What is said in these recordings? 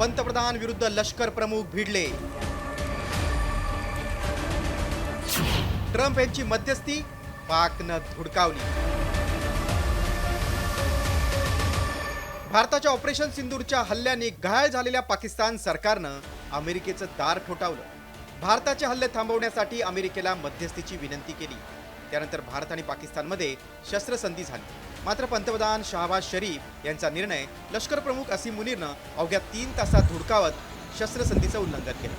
पंतप्रधान विरुद्ध लष्कर प्रमुख भिडले. ट्रम्प यांची मध्यस्थी पाकनं धुडकावली. भारताच्या ऑपरेशन सिंदूरच्या हल्ल्याने घायल झालेल्या पाकिस्तान सरकारनं अमेरिकेचं दार ठोठावलं. भारताचे हल्ले थांबवण्यासाठी अमेरिकेला मध्यस्थीची विनंती केली. त्यानंतर भारत आणि पाकिस्तानमध्ये शस्त्रसंधी झाली. मात्र पंतप्रधान शहाबाज शरीफ यांचा निर्णय लष्कर प्रमुख असीम मुनीरनं अवघ्या तीन तासात धुडकावत शस्त्रसंधीचं उल्लंघन केलं.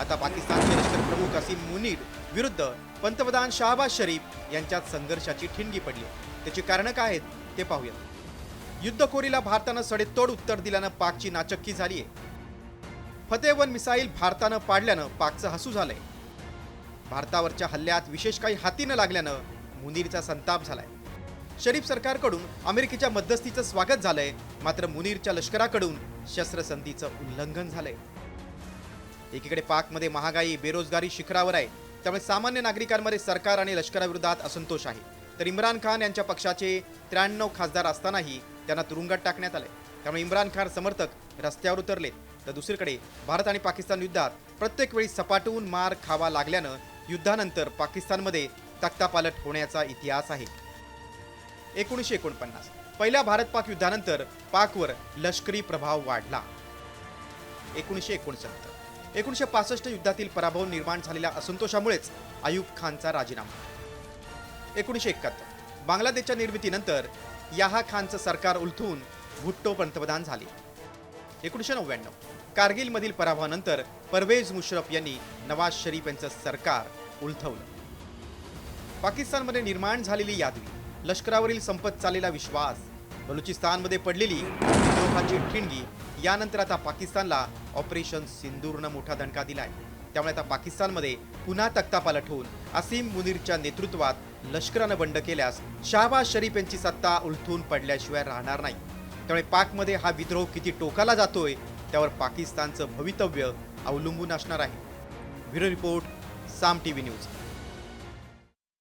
आता पाकिस्तानचे लष्कर प्रमुख असीम मुनीर विरुद्ध पंतप्रधान शहाबाज शरीफ यांच्यात संघर्षाची ठिणगी पडली. त्याची कारणं काय आहेत ते पाहूयात. युद्धखोरीला भारतानं सडेतोड उत्तर दिल्यानं पाकची नाचक्की झालीय. फतेह वन मिसाईल भारतानं पाडल्यानं पाकचं हसू झालंय. भारतावरच्या हल्ल्यात विशेष काही हाती न लागल्यानं मुनीरचा संताप झालाय. शरीफ सरकारकडून अमेरिकेच्या मध्यस्थीचं स्वागत झालंय. मात्र मुनीरच्या लष्कराकडून शस्त्रसंधीचं उल्लंघन झालंय. एकीकडे पाकमध्ये महागाई बेरोजगारी शिखरावर आहे. त्यामुळे सामान्य नागरिकांमध्ये सरकार आणि लष्कराविरोधात असंतोष आहे. तर इम्रान खान यांच्या पक्षाचे त्र्याण्णव खासदार असतानाही त्यांना तुरुंगात टाकण्यात आले त्यामुळे इम्रान खान समर्थक रस्त्यावर उतरले तर दुसरीकडे भारत आणि पाकिस्तान युद्धात प्रत्येक वेळी सपाटून मार खावा लागल्यानं युद्धानंतर पाकिस्तानमध्ये तक्तापालट होण्याचा इतिहास आहे. एकोणीसशे एकोणपन्नास. पहिल्या भारत पाक युद्धानंतर पाकवर लष्करी प्रभाव वाढला. एकोणीसशे एकोणसत्तर. एकोणीसशे पासष्ट युद्धातील पराभव निर्माण झालेल्या असंतोषामुळेच आयुब खानचा राजीनामा. एकोणीसशे एकाहत्तर. बांगलादेशच्या निर्मितीनंतर याहा खानचं सरकार उलथून भुट्टो पंतप्रधान झाले. एकोणीसशे नव्याण्णव. कारगिलमधील पराभवानंतर परवेज मुशरफ यांनी नवाज शरीफ यांचं सरकार उलथवलं. पाकिस्तानमध्ये निर्माण झालेली यादवी लष्करावरील संपत चाललेला विश्वास बलुचिस्तानमध्ये पडलेली विद्रोहाची ठिणगी यानंतर आता पाकिस्तानला ऑपरेशन सिंदूरनं मोठा दणका दिलाय. त्यामुळे आता पाकिस्तानमध्ये पुन्हा तक्तापालट होऊन असीम मुनीरच्या नेतृत्वात लष्करानं बंड केल्यास शाहबाज शरीफ यांची सत्ता उलथून पडल्याशिवाय राहणार नाही. त्यामुळे पाकमध्ये हा विद्रोह किती टोकाला जातोय त्यावर पाकिस्तानचं भवितव्य अवलंबून असणार आहे. Bureau report Saam T V news.